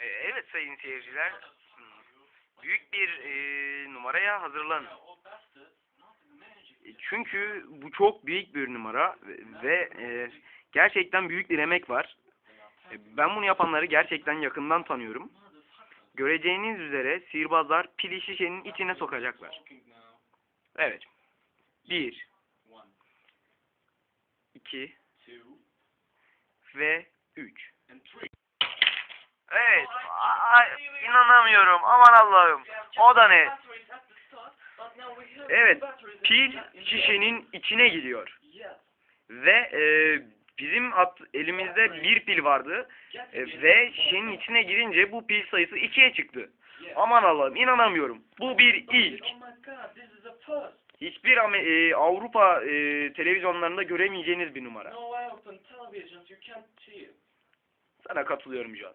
E, Evet sayın seyirciler. Büyük bir e, numaraya hazırlanın. E, Çünkü bu çok büyük bir numara ve, ve, e, gerçekten büyük bir emek var. E, ben bunu yapanları gerçekten yakından tanıyorum. Göreceğiniz üzere sihirbazlar pili şişenin içine sokacaklar. Evet. Bir, iki ve üç. Ay, inanamıyorum. Aman Allah'ım. O da ne? Evet. Pil şişenin içine giriyor. Ve e, bizim at, elimizde bir pil vardı. E, ve şişenin içine girince bu pil sayısı ikiye çıktı. Aman Allah'ım inanamıyorum. Bu bir ilk. Hiçbir e, Avrupa e, televizyonlarında göremeyeceğiniz bir numara. Sana katılıyorum Can.